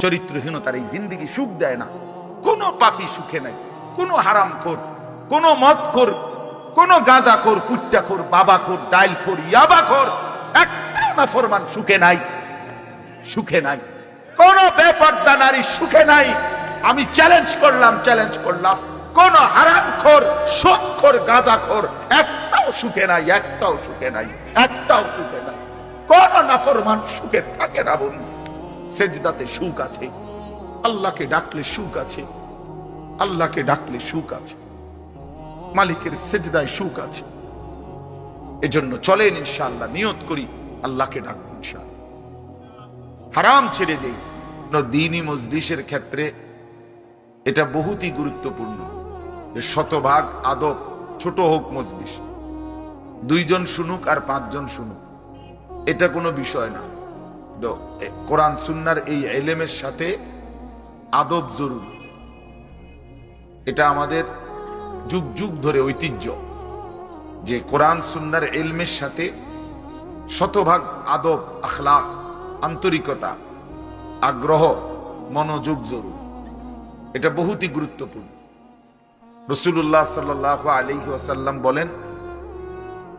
চরিত্রহীনতার এই জিন্দিগি সুখ দেয় না। কোনো পাপি সুখে নাই। কোনো হারাম খোর কোনো মদ খোর কোনো গাঁজা খোর ফুট্টা খোর বাবা খোর ডাইল খোর ইয়াবা খোর একটা না ফরমান সুখে নাই। সুখে নাই। কোন বেপর্দা নারী সুখে নাই। আমি চ্যালেঞ্জ করলাম চ্যালেঞ্জ করলাম। কোন হারামখোর, সুদখোর, গাঁজাখোর, একটাও সুখে নাই, একটাও সুখে নাই, একটাও সুখে নাই। কোন নাফরমান সুখে থাকে না বন্ধু। সেজদাতে সুখ আছে। আল্লাহকে ডাকলে সুখ আছে। আল্লাহকে ডাকলে সুখ আছে। মালিকের সেজদায় সুখ আছে। এজন্য চলেন ইনশাআল্লাহ, নিয়ত করি, আল্লাহকে ডাকবো ইনশাআল্লাহ। হারাম ছেড়ে দেই। দিনই মসজিদের ক্ষেত্রে এটা বহুতই গুরুত্বপূর্ণ যে শতভাগ আদব ছোট হোক মসজিদ দুইজন শুনুক আর পাঁচজন শুনুক। এটা কোনো বিষয় না। কোরআন সুন্নার এই এলেমের সাথে আদব জরুরি। এটা আমাদের যুগ যুগ ধরে ঐতিহ্য যে কোরআন সুন্নার এলমের সাথে শতভাগ আদব, আখলাক, আন্তরিকতা, আগ্রহ, মনোযোগ জরুরি। এটা বহুতই গুরুত্বপূর্ণ। রসুল্লাহ সাল্লাহ আলহি ওয়াসাল্লাম বলেন,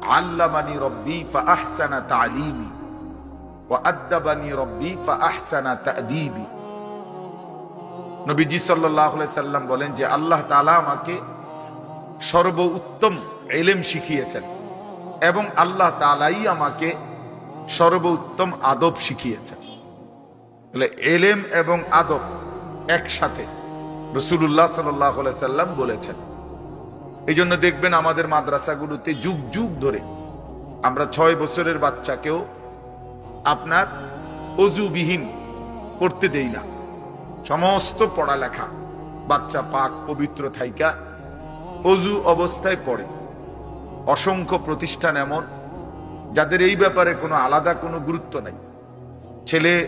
আল্লামানি রব্বি ফা আহসানা তালিমি। ও আদ্দাবানি রব্বি ফা আহসানা তাদিবি নবীজি সাল্লাহ সাল্লাম বলেন যে আল্লাহ তালা আমাকে সর্ব উত্তম এলেম শিখিয়েছেন এবং আল্লাহ তালাই আমাকে সর্বোত্তম আদব শিখিয়েছেন। তাহলে এলেম এবং আদব একসাথে রসুল্লাহ সাল্লাহ সাল্লাম বলেছেন। এই জন্য দেখবেন আমাদের মাদ্রাসাগুলোতে যুগ যুগ ধরে আমরা ছয় বছরের বাচ্চাকেও আপনার অজুবিহীন পড়তে দেই না। সমস্ত পড়ালেখা বাচ্চা পাক পবিত্র থাইকা অজু অবস্থায় পড়ে। অসংখ্য প্রতিষ্ঠান এমন, যাদের এই ব্যাপারে কোনো আলাদা কোনো গুরুত্ব নাই। ছেলে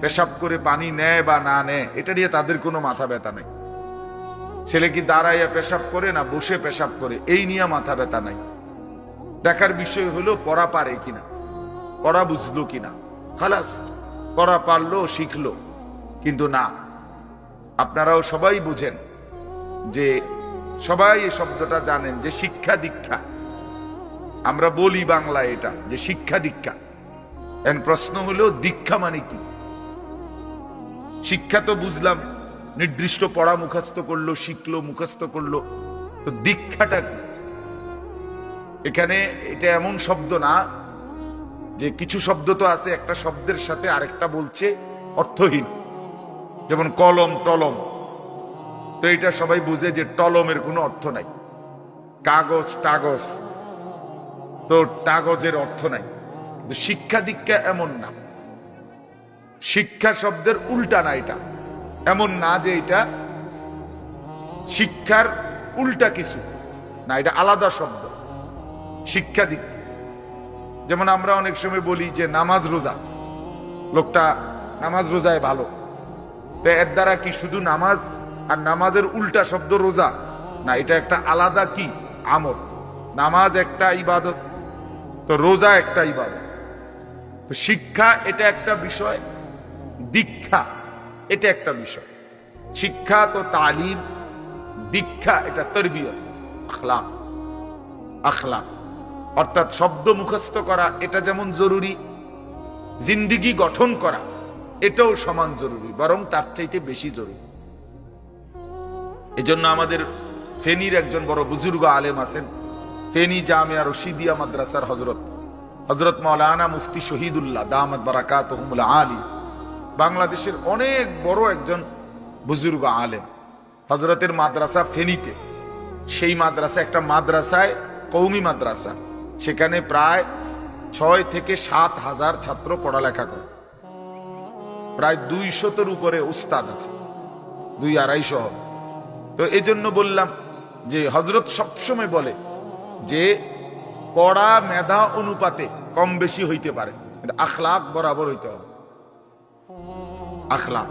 পেশাব করে পানি নেয় বা না নেয়, এটা নিয়ে তাদের কোনো মাথা ব্যথা নাই। ছেলে কি দাঁড়াইয়া পেশাব করে না বসে পেশাব করে, এই নিয়ে মাথা ব্যথা নাই। দেখার বিষয় হলো পড়া পারে কিনা। পড়া বুঝলো কিনা? খালাস, পড়া পারল, শিখলো। কিন্তু না, আপনারাও সবাই বুঝেন যে সবাই এই শব্দটা জানেন যে শিক্ষা দীক্ষা। আমরা বলি বাংলা এটা, যে শিক্ষা দীক্ষা। এখন প্রশ্ন হলো, দীক্ষা মানে কি? শিক্ষা তো বুঝলাম, নির্দিষ্ট পড়া মুখস্থ করল, শিখলো, মুখস্থ করল। তো দীক্ষাটা কি? এখানে এটা এমন শব্দ না যে কিছু শব্দ তো আছে, একটা শব্দের সাথে আরেকটা বলছে অর্থহীন। যেমন কলম, টলম। তো এটা সবাই বুঝে যে টলমের কোনো অর্থ নাই। কাগজ, টাগজ। তো টাগজের অর্থ নাই। কিন্তু শিক্ষা দীক্ষা এমন না। শিক্ষা শব্দের উল্টা না এটা। এমন না যে এটা শিক্ষার উল্টা কিছু না, এটা আলাদা শব্দ। শিক্ষা দীক্ষা। যেমন আমরা অনেক সময় বলি যে নামাজ রোজা। লোকটা নামাজ রোজায় ভালো। তো এর দ্বারা কি শুধু নামাজ আর নামাজের উল্টা শব্দ রোজা? না, এটা একটা আলাদা কি? আমল। নামাজ একটা ইবাদত। তো রোজা একটা ইবাদত। তো শিক্ষা এটা একটা বিষয়, দীক্ষা এটা একটা বিষয়। শিক্ষা তো তালিম, দীক্ষা এটা তরবিয়ত আখলাম আখলাম অর্থাৎ শব্দ মুখস্থ করা, এটা যেমন জরুরি, জিন্দিগি গঠন করা, এটাও সমান জরুরি, বরং তার চাইতে বেশি জরুরি। এজন্য আমাদের ফেনীর একজন বড় বুজুর্গ আলেম আছেন, ফেনী জামিয়া রশিদিয়া মাদ্রাসার হজরত হজরত মৌলানা মুফতি শহীদুল্লাহ দামদ বারাকাত আলী, বাংলাদেশের অনেক বড় একজন বুজুর্গ আলেম। হজরতের মাদ্রাসা ফেনীতে, সেই মাদ্রাসা একটা মাদ্রাসায় কৌমি মাদ্রাসা। সেখানে প্রায় ছয় থেকে সাত হাজার ছাত্র পড়ালেখা করে। প্রায় দুই শতর উপরে উস্তাদ আছে, দুই আড়াইশো হবে। তো এই জন্য বললাম যে হজরত সবসময় বলে যে পড়া মেধা অনুপাতে কম বেশি হইতে পারে, কিন্তু আখলাক বরাবর হইতে হবে। আখলাক।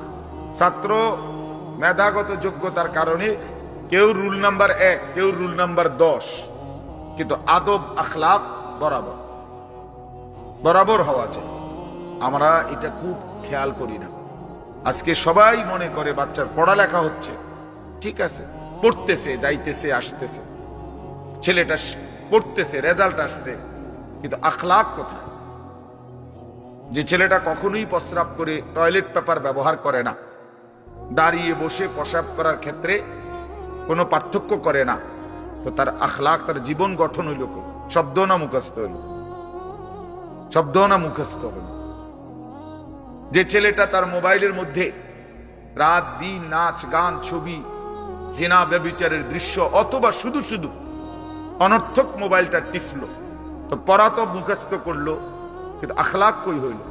ছাত্র মেধাগত যোগ্যতার কারণে কেউ রুল নাম্বার এক, কেউ রুল নাম্বার দশ কিন্তু আদব, আখলাক বরাবর। বরাবর হওয়া চাই আমরা এটা খুব খেয়াল করি না। আজকে সবাই মনে করে বাচ্চার পড়ালেখা হচ্ছে। ঠিক আছে, পড়তেছে, যাইতেছে, আসতেছে। ছেলেটা পড়তেছে, রেজাল্ট আসছে। কিন্তু আখলাক কোথায়? যে ছেলেটা কখনোই প্রস্রাব করে টয়লেট পেপার ব্যবহার করে না। দাঁড়িয়ে বসে প্রসাব করার ক্ষেত্রে কোনো পার্থক্য করে না। তো তার আখলাক তার জীবন গঠন হইল? শব্দ না মুখস্থ হইল শব্দ না মুখস্থ হইল যে ছেলেটা তার মোবাইলের মধ্যে রাত, দিন, নাচ, গান, ছবি, জেনা, ব্যবিচারের দৃশ্য অথবা শুধু শুধু অনর্থক মোবাইলটা টিফলো তো পড়া তো মুখস্থ করল, কিন্তু আখলাক কই হইল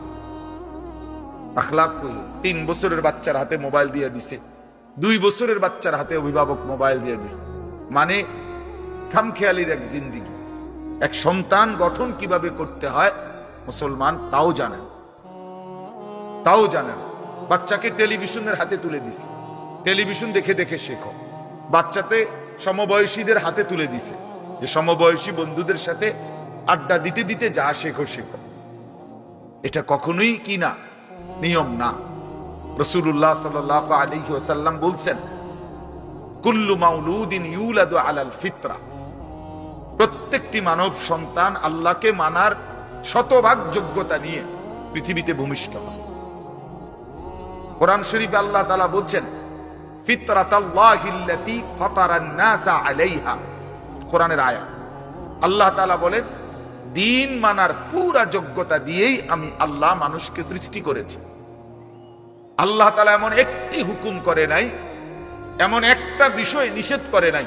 আখলাক কই? তিন বছরের বাচ্চার হাতে মোবাইল দিয়ে দিছে, দুই বছরের বাচ্চার হাতে অভিভাবক মোবাইল দিয়ে দিছে মানে খামখেয়ালির এক জিন্দিগি। এক সন্তান গঠন কীভাবে করতে হয়, মুসলমান তাও জানেন তাও জানেন বাচ্চাকে টেলিভিশনের হাতে তুলে দিছে। টেলিভিশন দেখে দেখে শেখো। বাচ্চাতে সমবয়সীদের হাতে তুলে দিছে যে সমবয়সী বন্ধুদের সাথে আড্ডা দিতে দিতে যা শেখো শেখো। এটা কখনোই কি না? নিয়ম না। রসুল্লাহ সাল আলাইহি ওয়াসাল্লাম বলছেন, কুল্লু মাউলুদিন ইউলাদু আলাল ফিতরা। প্রত্যেকটি মানব সন্তান আল্লাহকে মানার শতভাগ যোগ্যতা নিয়ে পৃথিবীতে ভূমিষ্ঠ হয়। কোরআন শরীফ আল্লাহ তালা বলছেন কোরআনের আয়াত। আল্লাহ তাআলা বলেন, দিন মানার পুরা যোগ্যতা দিয়েই আমি আল্লাহ মানুষকে সৃষ্টি করেছি। আল্লাহ তাআলা এমন একটি হুকুম করে নাই, এমন একটা বিষয় নিষেধ করে নাই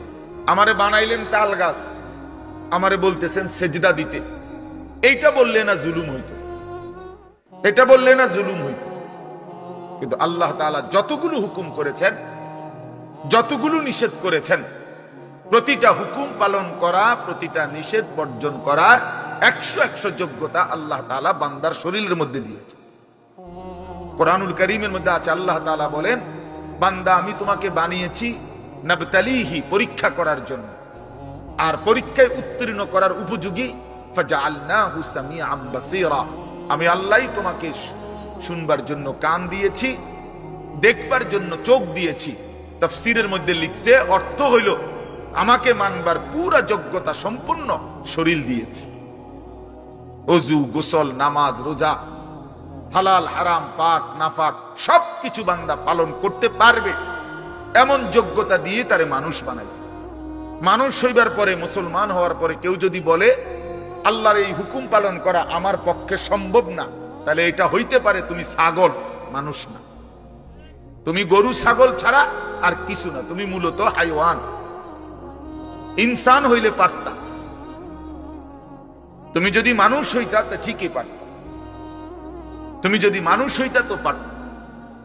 বানাইলেন তাল গাছ, আমারে বলতেছেন সেজদা দিতে। এইটা বললে না জুলুম হইত। এটা বললে না জুলুম হইত। কিন্তু আল্লাহ তাআলা যতগুলো হুকুম করেছেন, যতগুলো নিষেধ করেছেন, প্রতিটা হুকুম পালন করা, প্রতিটা নিষেধ বর্জন করার একশো একশো যোগ্যতা আল্লাহ তাআলা বান্দার শরীরের মধ্যে দিয়েছে। কোরআনুল করিমের মধ্যে আছে, আল্লাহ তাআলা বলেন, বান্দা, আমি তোমাকে বানিয়েছি নাবতালিহি, পরীক্ষা করার জন্য। আর পরীক্ষায় উত্তীর্ণ করার উপযোগী আমি আল্লাহই তোমাকে শুনবার জন্য কান দিয়েছি, দেখবার জন্য চোখ দিয়েছি। তফসিরের মধ্যে লিখছে, অর্থ হইল, আমাকে মানবার পুরা যোগ্যতা সম্পূর্ণ শরীর দিয়েছি। অজু গোসল, নামাজ, রোজা, হালাল, হারাম, পাক, নাফাক, সবকিছু বান্দা পালন করতে পারবে। এমন যোগ্যতা দিয়ে তারে মানুষ বানাইছে। মানুষ হইবার পরে, মুসলমান হওয়ার পরে কেউ যদি বলে, আল্লাহর এই হুকুম পালন করা আমার পক্ষে সম্ভব না, তাহলে এটা হইতে পারে তুমি ছাগল, মানুষ না। তুমি গরু, ছাগল ছাড়া আর কিছু না, তুমি মূলত হাইওয়ান। ইনসান হইলে পারতা। তুমি যদি মানুষ হইতা, তা ঠিকই পারত। তুমি যদি মানুষ হইতা, তো পারত।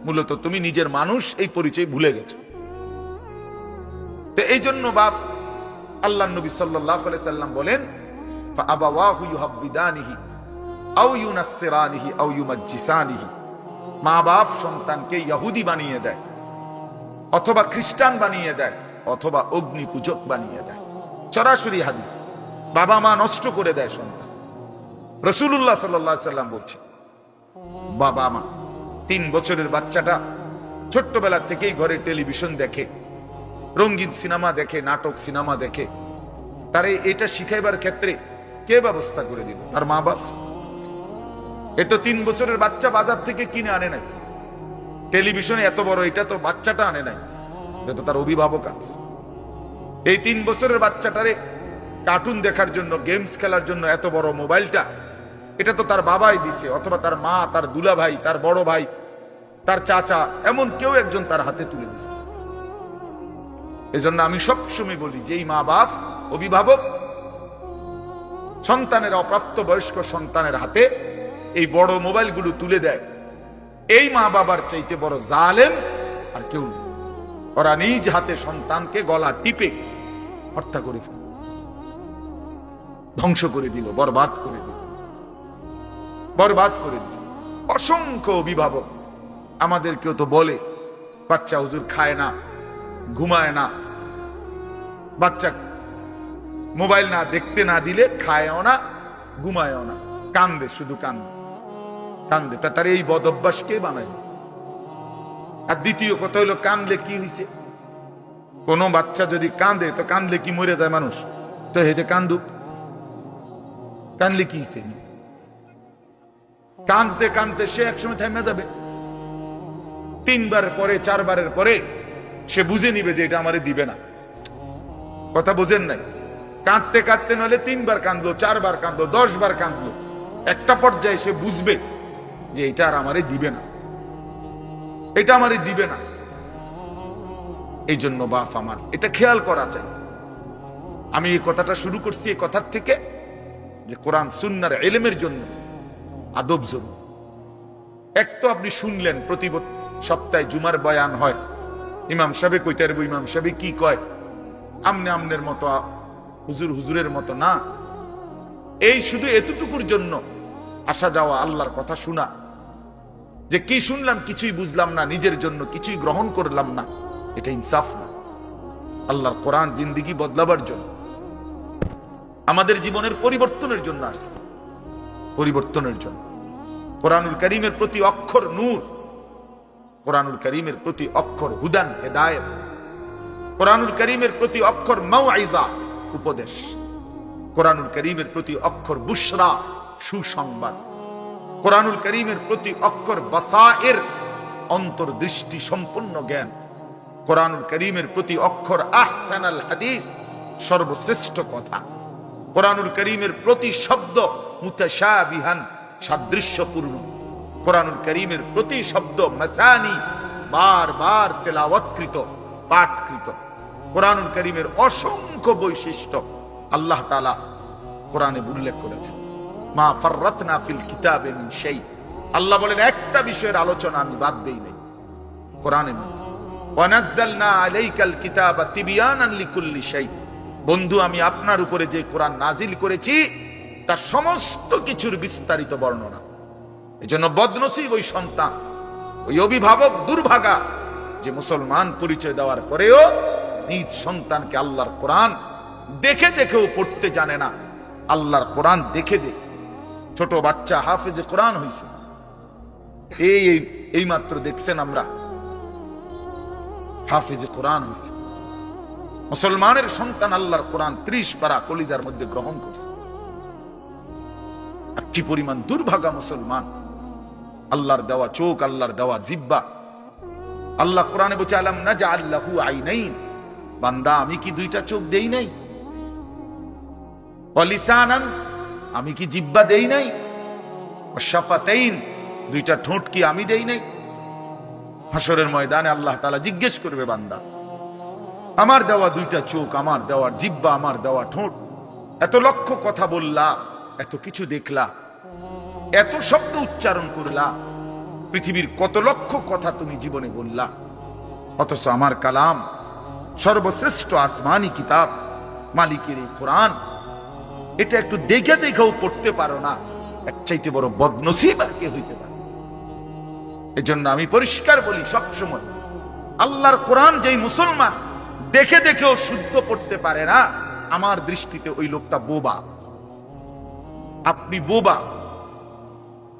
মূলত তুমি নিজের মানুষ এই পরিচয় ভুলে গেছো। তো এই জন্য বাপ আল্লাহ নবী সাল্লাম বলেন মা বাপ সন্তানকে ইয়াহুদি বানিয়ে দেয়, অথবা খ্রিস্টান বানিয়ে দেয়, অথবা বানিয়ে দেয়। সরাসরি হাদিস বাবা মা নষ্ট করে দেয় সন্তান। রসুল্লাহ সাল্লাম বলছে বাবা মা তিন বছরের বাচ্চাটা ছোট্টবেলা থেকেই ঘরে টেলিভিশন দেখে রঙিন সিনেমা দেখে, নাটক, সিনেমা দেখে। তারে এটা শিখাইবার ক্ষেত্রে কে ব্যবস্থা করে দিল? তার মা বাপ? এ তো তিন বছরের বাচ্চা বাজার থেকে কিনে আনে নাই। টেলিভিশনে এত বড়, এটা তো বাচ্চাটা আনে নাই। এটা তো তার অভিভাবক আছে। এই তিন বছরের বাচ্চাটারে কার্টুন দেখার জন্য, গেমস খেলার জন্য এত বড় মোবাইলটা, এটা তো তার বাবাই দিছে, অথবা তার মা, তার দুলা ভাই তার বড় ভাই, তার চাচা, এমন কেউ একজন তার হাতে তুলে দিছে। এজন্য আমি সবসময় বলি, যেই মা বাপ, অভিভাবক, সন্তানের অপ্রাপ্ত বয়স্ক সন্তানের হাতে এই বড় মোবাইলগুলো তুলে দেয়, এই মা বাবার চাইতে বড় জালেম আর কেউ নেই ওরা নিজ হাতে সন্তানকে গলা টিপে হত্যা করে ফেলল। ধ্বংস করে দিল, বরবাদ করে দিল, বরবাদ করে দিল অসংখ্য অভিভাবক আমাদেরকেও তো বলে, বাচ্চা হুজুর খায় না ঘুমায় না। বাচ্চা, মোবাইল না দেখতে না দিলে খায়ও না, ঘুমায়ও না। কান্দে, শুধু কান্দে। কান্দে। তা তার এই বদ অভ্যাস কে বানায়? আর দ্বিতীয় কথা হলো কান্দলে কি হয়েছে কোন বাচ্চা যদি কান্দে, তো কান্দলে কি মরে যায় মানুষ? তো হেতে কান্দুক। কান্দলে কি হয়েছে কানতে কানতে সে একসময় থেমে যাবে। তিনবার পরে, চারবারের পরে সে বুঝে নিবে যে এটা আমারে দিবে না। কথা বোঝেন নাই? কাঁদতে কাঁদতে নলে তিনবার কাঁদলো, চারবার কাঁদলো দশ বার কাঁদলো। একটা পর্যায়ে সে বুঝবে যে এটা আর আমারে দিবে না। এটা আমারে দিবে না। এই জন্য বাপ আমার, এটা খেয়াল করা চাই। আমি এই কথাটা শুরু করছি এই কথার থেকে যে কোরআন সুন্নার এলেমের জন্য, আদব জরুর এক তো আপনি শুনলেন, প্রতি সপ্তাহে জুমার বয়ান হয়। ইমাম সাহেব কইতে পারব, ইমাম সাহেব কি কয়? আমনে আমনের মতো, হুজুর হুজুরের মতো না। এই শুধু এতটুকুর জন্য আসা যাওয়া আল্লাহর কথা শোনা। যে কি শুনলাম কিছুই বুঝলাম না, নিজের জন্য কিছুই গ্রহণ করলাম না। এটা ইনসাফ না। আল্লাহর কোরআন জিন্দিগি বদলাবার জন্য। আমাদের জীবনের পরিবর্তনের জন্য আসছে। পরিবর্তনের জন্য। কোরআনুল করিমের প্রতি অক্ষর নূর। কোরআনুল করিমের প্রতি অক্ষর হুদান, হেদায়েত। কোরআনুল করিমের প্রতি অক্ষর মাওয়াইজা উপদেশ। কোরআনুল করিমের প্রতি অক্ষর বুশরা, সুসংবাদ। কোরআনুল করিমের প্রতি অক্ষর বাসায়ের অন্তর্দৃষ্টি সম্পূর্ণ জ্ঞান। কোরআনুল করিমের প্রতি অক্ষর আহসানাল হাদিস, সর্বশ্রেষ্ঠ কথা। কোরআনুল করিমের প্রতি শব্দ মুতাশাবিহান, সাদৃশ্যপূর্ণ। কোরআনুল করিমের প্রতি শব্দ মাসানি বারবার তেলাওয়াতকৃত, পাঠকৃত। কোরআনুল করিমের অসংখ্য বৈশিষ্ট্য আল্লাহ তালা কোরআনে উল্লেখ করেছেন। মা ফাররাতনা ফিল কিতাবে সেই আল্লাহ বলেন, একটা বিষয়ের আলোচনা আমি বাদ দেই নাই। কোরআনের মধ্যে ওয়ানাজ্জালনা আলাইকাল কিতাবা তিবিয়ানান লিকুল্লি শাই। বন্ধু, আমি আপনার উপরে যে কোরআন নাজিল করেছি, তার সমস্ত কিছুর বিস্তারিত বর্ণনা। এজন্য বদনসিব ওই সন্তান, ওই অভিভাবক দুর্ভাগা যে মুসলমান পরিচয় দেওয়ার পরেও নিজ সন্তানকে আল্লাহর কোরআন দেখে দেখেও পড়তে জানে না। আল্লাহর কোরআন দেখে দেখে। ছোট বাচ্চা হাফেজে কোরআন হয়েছে এই, এই- মাত্র দেখছেন আমরা। হাফেজে কোরআন হয়েছে মুসলমানের সন্তান আল্লাহর কোরআন ত্রিশ পারা কলিজার মধ্যে গ্রহণ করছে। আর কি পরিমাণ দুর্ভাগা মুসলমান। আল্লাহর দেওয়া চোখ, আল্লাহর দেওয়া জিব্বা আল্লাহ কোরআনে বলছে, আলাম না যা আল্লাহু আইনাইন? বান্দা, আমি কি দুইটা চোখ দেই নাই? অলিসানান আমি কি জিব্বা দেই নাই? শাফাতাইন? দুইটা ঠোঁট কি আমি দেই নাই? হাসরের ময়দানে আল্লাহ তালা জিজ্ঞেস করবে বান্দা, আমার দেওয়া দুইটা চোখ, আমার দেওয়ার জিব্বা আমার দেওয়া ঠোঁট, এত লক্ষ কথা বললা, এত কিছু দেখলা এত শব্দ উচ্চারণ করলা, পৃথিবীর কত লক্ষ কথা তুমি জীবনে বললা। অথচ আমার কালাম সর্বশ্রেষ্ঠ আসমানি কিতাব, মালিকের এই কোরআন। এটা একটু দেখে দেখেও পড়তে পারো না এক চাইতে বড় বদনসিব আর কে হইতে পারে? এজন্য আমি পরিষ্কার বলি সবসময়, আল্লাহর কোরআন যেই মুসলমান দেখে দেখেও শুদ্ধ পড়তে পারে না, আমার দৃষ্টিতে ওই লোকটা বোবা। আপনি বোবা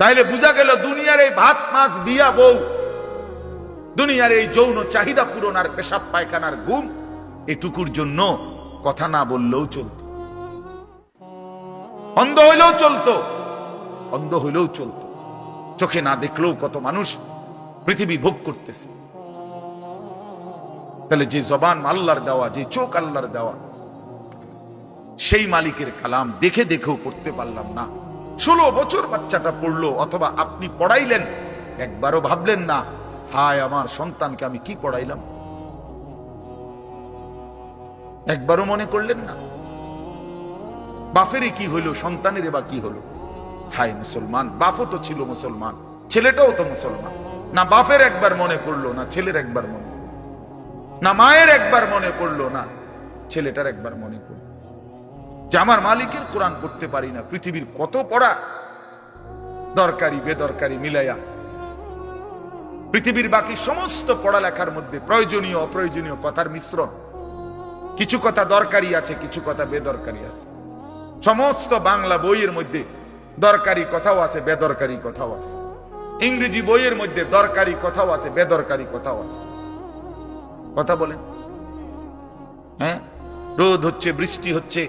তাইলে বোঝা গেল দুনিয়ার এই ভাত, মাছ, বিয়া বউ, দুনিয়ার এই যৌন চাহিদা পূরণ আর পেশাব, পায়খানার ঘুম, এটুকুর জন্য কথা না বললেও চলতো। অন্ধ হইলেও চলতো, অন্ধ হইলেও চলতো। চোখে না দেখলেও কত মানুষ পৃথিবী ভোগ করতেছে। তাহলে যে জবান আল্লাহর দেওয়া, যে চোখ আল্লাহর দেওয়া, সেই মালিকের কালাম দেখে দেখেও করতে পারলাম না। ষোলো বছর বাচ্চাটা পড়ল, অথবা আপনি পড়াইলেন। একবারও ভাবলেন না, হায় আমার সন্তানকে আমি কি পড়াইলাম? একবারও মনে করলেন না বাফেরই কি হইল সন্তানের বা কি হলো? হায় মুসলমান বাফও তো ছিল মুসলমান, ছেলেটাও তো মুসলমান। না বাফের একবার মনে পড়ল, না ছেলের একবার মনে না মায়ের একবার মনে পড়ল, না ছেলেটার একবার মনে পড়ল। যে আমার মালিকের কোরআন পড়তে পারি না, পৃথিবীর কত পড়া দরকারি, বেদরকারি মিলাইয়া। পৃথিবীর বাকি সমস্ত পড়ালেখার মধ্যে প্রয়োজনীয়, অপ্রয়োজনীয় কথার মিশ্রণ। কিছু কথা দরকারি আছে, কিছু কথা বেদরকারি আছে। সমস্ত বাংলা বইয়ের মধ্যে দরকারি কথাও আছে, বেদরকারি কথাও আছে। ইংরেজি বইয়ের মধ্যে দরকারি কথাও আছে, বেদরকারি কথাও আছে। কথা বলেন। হ্যাঁ? রোদ হচ্ছে, বৃষ্টি হচ্ছে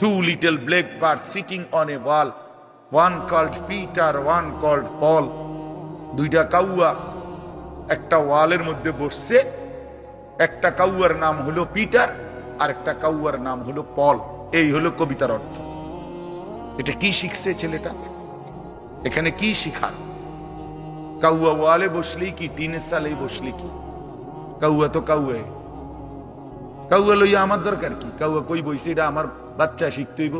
Two little black bird sitting on a wall one called Peter one called Paul দুইটা কাউয়া একটা ওয়ালের মধ্যে বসছে। একটা কাউয়ার নাম হলো পিটার আর একটা কাউয়ার নাম হলো পল এই হলো কবিতার অর্থ। এটা কি শিখছে ছেলেটা? এখানে কি শিখার? কাউয়া ওয়ালে বসলি কি টিনের সালে বসলি কি? কাউয়া তো কাউয়া কাউয়া লইয়া আমার দরকার কি? কাউয়া কই বইছে, এটা আমার বাচ্চা শিখতে হইব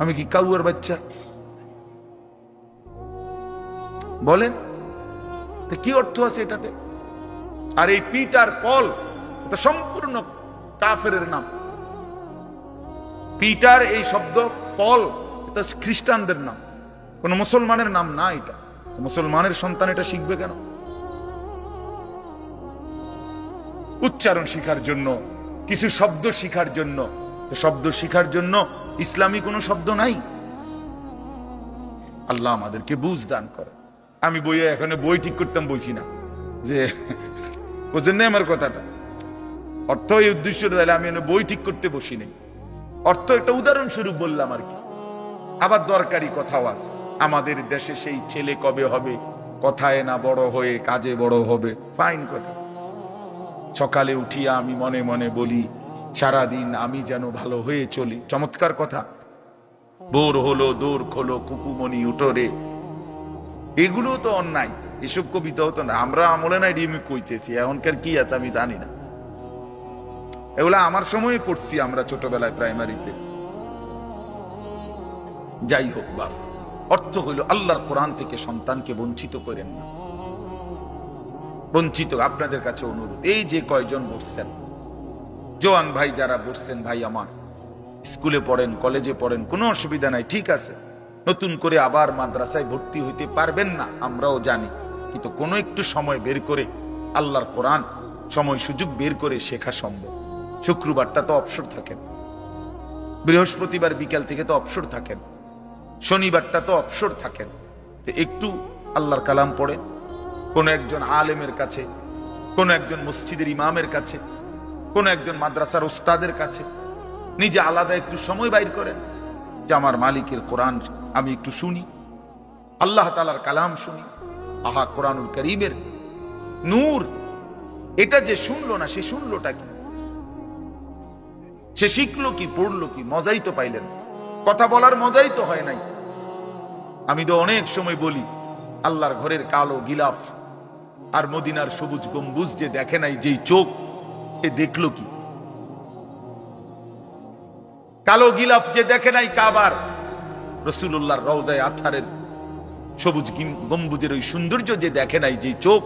আমি কি কাউয়ার বাচ্চা? বলেন, তো কি অর্থ আছে এটাতে? আর এই পিটার পল, এটা সম্পূর্ণ কাফের নাম। পিটার এই শব্দ, পল, এটা খ্রিস্টানদের নাম। কোন মুসলমানের নাম না এটা। মুসলমানের সন্তান এটা শিখবে কেন? উচ্চারণ শিখার জন্য, কিছু শব্দ শিখার জন্য শব্দ শিখার জন্য ইসলামী কোনো শব্দ নাই? আল্লাহ আমাদেরকে বুঝ দান করে। আমি বইয়ে এখানে বই ঠিক করতাম, বইছি না। যে বুঝলেন না আমার কথাটা। অর্থ এই উদ্দেশ্য তাহলে আমি বই ঠিক করতে বসি নাই। অর্থ একটা উদাহরণস্বরূপ বললাম আর কি। আবার দরকারি কথাও আছে। আমাদের দেশে সেই ছেলে কবে হবে? কথায় না বড় হয়ে কাজে বড় হবে? ফাইন কথা। সকালে উঠিয়া আমি মনে মনে বলি সারাদিন আমি যেন ভালো হয়ে চলি। চমৎকার কথা। বোর হলো দৌড় খোলো কুকুমনি উঠোরে এগুলো তো অন্যায়। এসব কবিতা হতো না। আমরা আমলে নাই ডিমি কইতেছি। এখনকার কি আছে আমি জানি না। এগুলা আমার সময়ে পড়ছি আমরা ছোটবেলায় প্রাইমারিতে। যাই হোক বাপ অর্থ হইল আল্লাহর কোরআন থেকে সন্তানকে বঞ্চিত করেন না। বঞ্চিত আপনাদের কাছে অনুরোধ। এই যে কয়জন বসছেন জোয়ান ভাই যারা বসছেন ভাই আমার। স্কুলে পড়েন, কলেজে পড়েন, কোনো অসুবিধা নাই, ঠিক আছে। নতুন করে আবার মাদ্রাসায় ভর্তি হইতে পারবেন না, আমরাও জানি। কিন্তু কোনো একটু সময় বের করে আল্লাহর কোরআন, সময় সুযোগ বের করে শেখা সম্ভব। শুক্রবারটা তো অবসর থাকেন। বৃহস্পতিবার বিকাল থেকে তো অবসর থাকেন। শনিবারটা তো অবসর থাকেন। একটু আল্লাহর কালাম পড়ে। কোন একজন আলেমের কাছে, কোন একজন মসজিদের ইমামের কাছে কোন একজন মাদ্রাসার ওস্তাদের কাছে নিজে আলাদা একটু সময় বাইর করেন, যে আমার মালিকের কোরআন আমি একটু শুনি, আল্লাহ তালার কালাম শুনি, আহা, কোরআনুল করিমের নূর, এটা যে শুনলো না, সে শুনলোটা কি? সে শিখলো কি, পড়ল কি, মজাই তো পাইলেন কথা বলার মজাই তো হয় নাই। আমি তো অনেক সময় বলি, আল্লাহর ঘরের কালো গিলাফ আর মদিনার সবুজ গম্বুজ যে দেখে নাই, যেই চোখ এ দেখল কি? কালো গিলাফ যে দেখে নাই কাবার রসুল্লাহর রওজায় আথারের সবুজ গম্বুজের ওই সৌন্দর্য যে দেখে নাই, যে চোখ,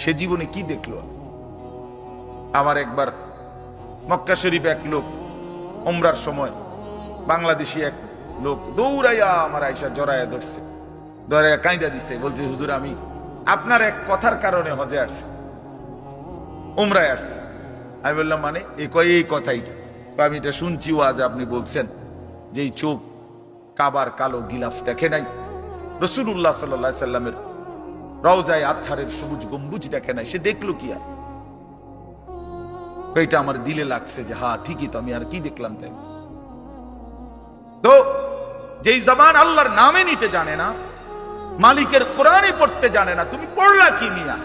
সে জীবনে কি দেখল? আমার একবার মক্কা শরীফ এক লোক ওমরার সময় বাংলাদেশি এক লোক দৌড়াইয়া আমার আইসা জড়াইয়া ধরছে। ধরাইয়া কাঁদা দিছে, বলছে, হুজুর, আমি আপনার এক কথার কারণে হজে আসছে। উমরায় আসছে। আমি বললাম মানে? এই কয়, এই কথাইটা আমি এটা শুনছি আজ আপনি বলছেন যে চোখ কাবার কালো গিলাফ দেখে নাই? রসুল্লাহ সাল্লাহ সাল্লামের রওজায় আথারের সবুজ গম্বুজ দেখে নাই। সে দেখল কি আর? এটা আমার দিলে লাগছে যে হ্যাঁ ঠিকই তো, আমি আর কি দেখলাম তাই? তো, যেই জবান আল্লাহর নামে নিতে জানে না, মালিকের কোরআনে পড়তে জানে না, তুমি পড়লা কি মিয়া?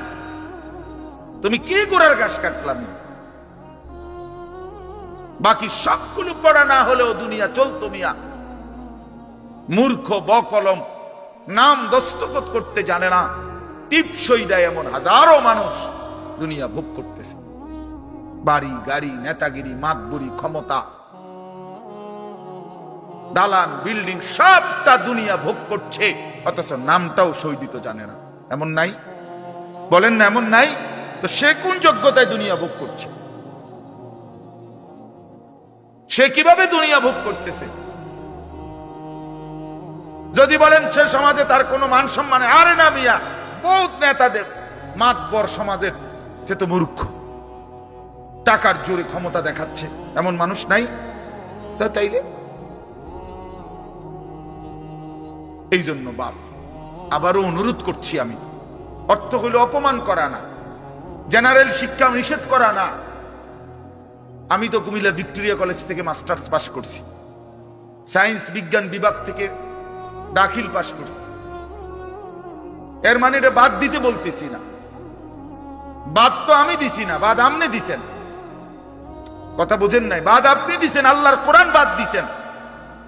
তুমি কি গোড়ার গাছ কাটলা মিয়া বাকি সবগুলো পড়া না হলেও দুনিয়া চলতো মিয়া। মূর্খ, বকলম, নাম দস্তখত করতে জানে না। টিপসই দেয় এমন হাজারো মানুষ দুনিয়া ভোগ করতেছে। বাড়ি, গাড়ি, নেতাগিরি, মাতবুরি, ক্ষমতা। দালান, বিল্ডিং সবটা দুনিয়া ভোগ করছে, অথচ নামটাও সই দিতে জানে না। এমন নাই? বলেন না, এমন নাই? তো সে কোন যোগ্যতায় দুনিয়া ভোগ করছে? সে কীভাবে দুনিয়া ভোগ করতেছে? যদি বলেন সে সমাজে তার কোনো মান সম্মানে, আরে না মিয়া, বহুত নেতাদের মাতবর সমাজের সে তো মূর্খ। টাকার জোরে ক্ষমতা দেখাচ্ছে, এমন মানুষ নাই? তা তাইলে? এই জন্য বাপ, আবারও অনুরোধ করছি আমি, অর্থ হইলে অপমান করা না। জেনারেল শিক্ষা নিষেধ করা না। আমি তো কুমিল্লা ভিক্টোরিয়া কলেজ থেকে মাস্টার্স পাশ করছি। সায়েন্স বিজ্ঞান বিভাগ থেকে দাখিল পাশ করছি। এর মানে এটা বাদ দিতে বলতেছি না। বাদ তো আমি দিছি না, বাদ আপনি দিছেন। কথা বুঝেন নাই, বাদ আপনি দিছেন, আল্লাহর কোরআন বাদ দিছেন।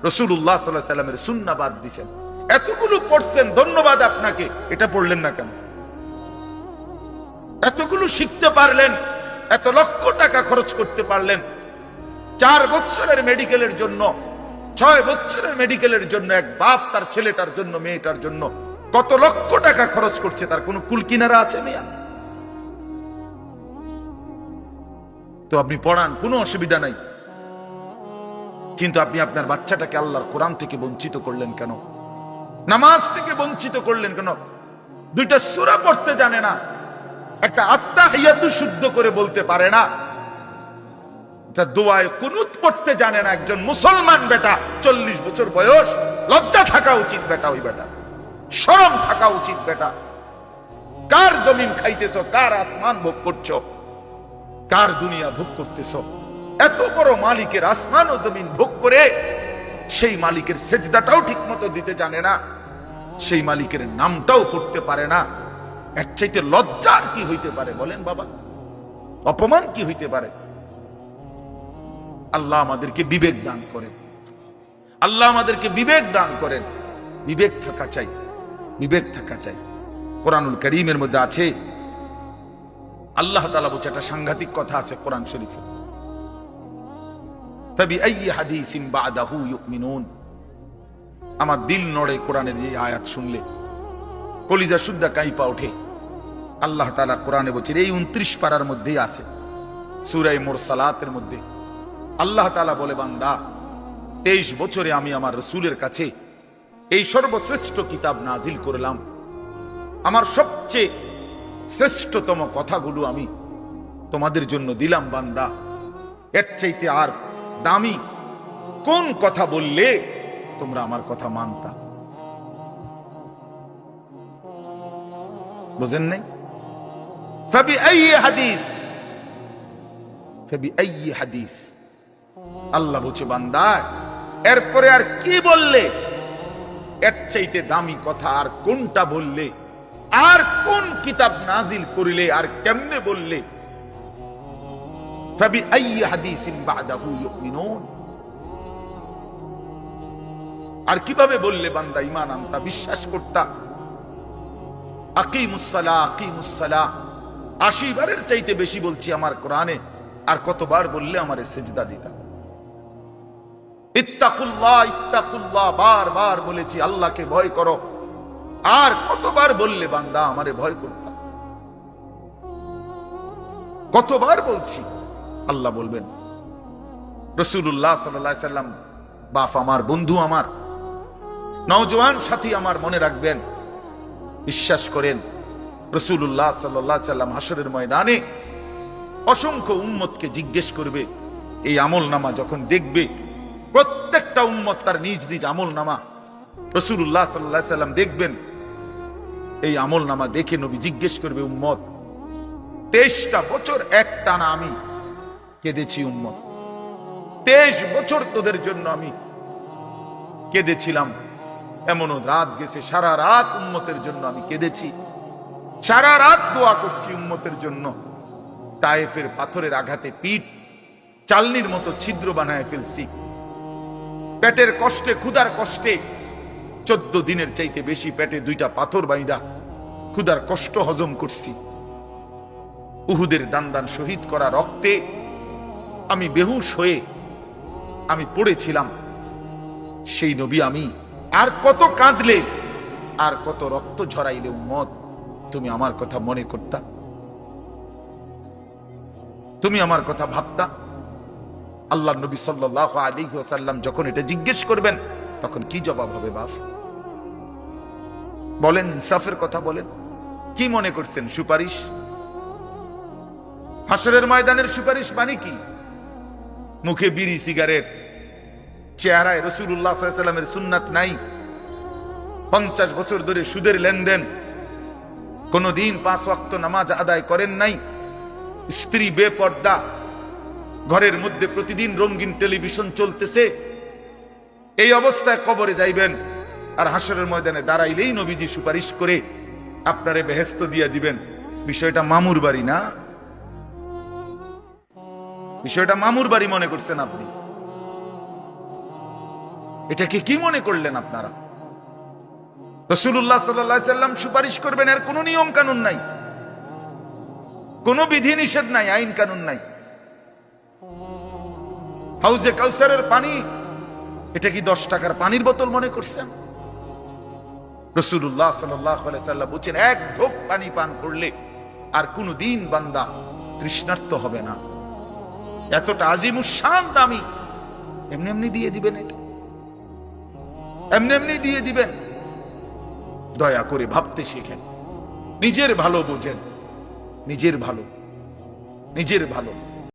রসুল্লাহ সাল্লাহ সাল্লামের সুন্না বাদ দিছেন। এতগুলো পড়ছেন, ধন্যবাদ আপনাকে, এটা পড়লেন না কেন? এতগুলো শিখতে পারলেন, এত লক্ষ টাকা খরচ করতে পারলেন। চার বছরের মেডিকেলের জন্য, ছয় বছরের মেডিকেলের জন্য, এক বাপ তার ছেলেটার জন্য, মেয়েটার জন্য কত লক্ষ টাকা খরচ করছে তার কোনো কুল কিনারা আছে মিয়া? তো আপনি পড়ান, কোনো অসুবিধা নাই। কিন্তু আপনি আপনার বাচ্চাটাকে আল্লাহর কোরআন থেকে বঞ্চিত করলেন কেন? নামাজ থেকে বঞ্চিত করলেন কেন? দুইটা সুরা পড়তে জানে না। একটা আত্মা হিয়াতু শুদ্ধ করে বলতে পারে না। দোয়ায় কুনুত পড়তে জানে না একজন মুসলমান বেটা, চল্লিশ বছর বয়স। লজ্জা থাকা উচিত বেটা ওই বেটা। শরম থাকা উচিত বেটা। কার জমিন খাইতেছ, কার আসমান ভোগ করছ, কার দুনিয়া ভোগ করতেছ? এত বড় মালিকের আসমান ও জমিন ভোগ করে সেই মালিকের সেজদাটাও ঠিক মতো দিতে জানে না, সেই মালিকের নামটাও করতে পারে না। এর চাইতে লজ্জার কি হইতে পারে বলেন বাবা? অপমান কি হইতে পারে? আল্লাহ আমাদেরকে বিবেক দান করেন। আল্লাহ আমাদেরকে বিবেক দান করেন। বিবেক থাকা চাই। বিবেক থাকা চাই। কোরআনুল করিমের মধ্যে আছে, আল্লাহ তালা বলছে একটা সাংঘাতিক কথা আছে কোরআন শরীফে। তবে এই হাদিসিম বাদাহু ইউমিনুন। আমার দিল নড়ে কোরআনের এই আয়াত শুনলে। কলিজা শুদ্ধা কাইপা ওঠে। আল্লাহ তালা কোরআনে বলছে এই উনত্রিশ পাড়ার মধ্যেই আছে সুরাই মোর সালাতের মধ্যে। আল্লাহ তালা বলে, বান্দা, তেইশ বছরে আমি আমার রসুলের কাছে এই সর্বশ্রেষ্ঠ কিতাব নাজিল করলাম। আমার সবচেয়ে শ্রেষ্ঠতম কথাগুলো আমি তোমাদের জন্য দিলাম, বান্দা। এর চাইতে আর দামি কোন কথা বললে তোমরা আমার কথা মানতা? বুঝেন নাই? হাদিস হাদিস আল্লাহ বলছে, বান্দা, এরপরে আর কি বললে? এর চাইতে দামি কথা আর কোনটা বললে? আর কোন কিতাব নাজিল করিলে আর কেমনে বললে? ফাবি হাদিসিন বাদাহু ইউমিনুন। আর কীভাবে বললে, বান্দা ইমান আনতা, বিশ্বাস করতা? আকিমুসসালা আকিমুসসালা আশি বারের চাইতে বেশি বলছি আমার কোরআনে, আর কতবার বললে আমারে সেজদা দিতা। ইত্তাকুল্লাহ ইত্তাকুল্লাহ বারবার বলেছি, আল্লাহকে ভয় করো। আর কতবার বললে বান্দা আমারে ভয় করতাম কতবার বলছি, আল্লাহ বলবেন রসুল্লাহ সাল্লাম, বাপ আমার, বন্ধু আমার, নওজোয়ান সাথী আমার মনে রাখবেন, বিশ্বাস করেন রসুল্লাহ সাল্লাহ সাল্লাম হাসরের ময়দানে অসংখ্য উম্মতকে জিজ্ঞেস করবে, এই আমল নামা যখন দেখবে, প্রত্যেকটা উম্মত তার নিজ নিজ আমল নামা রসুল্লাহ সাল্লাহ সাল্লাম দেখবেন। এই আমল নামা দেখে নবী জিজ্ঞেস করবে, উম্মত, তেইশটা বছর এক টানা আমি কেঁদেছি উম্মত? তেইশ বছর তোদের জন্য আমি কেঁদেছিলাম। এমনও রাত গেছে, সারা রাত উম্মতের জন্য আমি কেঁদেছি। সারা রাত দোয়া করছি উম্মতের জন্য। তায়েফের পাথরের আঘাতে পিঠ, চালনির মতো ছিদ্র বানায় ফেলছি। পেটের কষ্টে, ক্ষুধার কষ্টে, চোদ্দ দিনের চাইতে বেশি পেটে দুইটা পাথর বাইদা ক্ষুধার কষ্ট হজম করছি। উহুদের দান শহীদ করা রক্তে আমি বেহুশ হয়ে আমি পড়েছিলাম। সেই নবী আমি। আর কত কাঁদলে, আর কত রক্ত ঝরাইলে উম্মত। তুমি আমার কথা মনে করতা? তুমি আমার কথা ভাবতা? আল্লাহ নবী সাল্লাহ আলী সাল্লাম যখন এটা জিজ্ঞেস করবেন, তখন কি জবাব হবে বাপ? বলেন, ইনসাফের কথা বলেন। কি মনে করছেন, সুপারিশ? হাসরের ময়দানের সুপারিশ মানে কি? মুখে বিড়ি, সিগারেট, চেহারায় রসুল্লাহ সাল্লামের সুন্নাত নাই। পঞ্চাশ বছর ধরে সুদের লেনদেন কোনদিন পাঁচ ওয়াক্ত নামাজ আদায় করেন নাই। স্ত্রী বেপর্দা। ঘরের মধ্যে প্রতিদিন রঙিন টেলিভিশন চলতেছে। এই অবস্থায় কবরে যাইবেন আর হাসরের ময়দানে দাঁড়াইলেই নবীজি সুপারিশ করে আপনারে বেহেস্ত দিয়া দিবেন। বিষয়টা মামুর বাড়ি না? বিষয়টা মামুর বাড়ি মনে করছেন আপনি? এটাকে কি মনে করলেন আপনারা? রসুল্লাহ সাল্লাম সুপারিশ করবেন, এর কোনো নিয়ম কানুন নাই। কোনো বিধি নিষেধ নাই, আইন কানুন নাই। হাউজে কাউসারের পানি, এটা কি দশ টাকার পানির বোতল মনে করছেন? রসুল্লাহ সাল্লাম বলছেন, এক ঢোক পানি পান করলে আর কোনো দিন বান্দা তৃষ্ণার্ত হবে না। এতটা আজিমুসান দামি। এমনি এমনি দিয়ে দিবেন এটা। এমনি এমনি দিয়ে দিবেন। দয়া করে ভাবতে শেখেন। নিজের ভালো বোঝেন। নিজের ভালো। নিজের ভালো।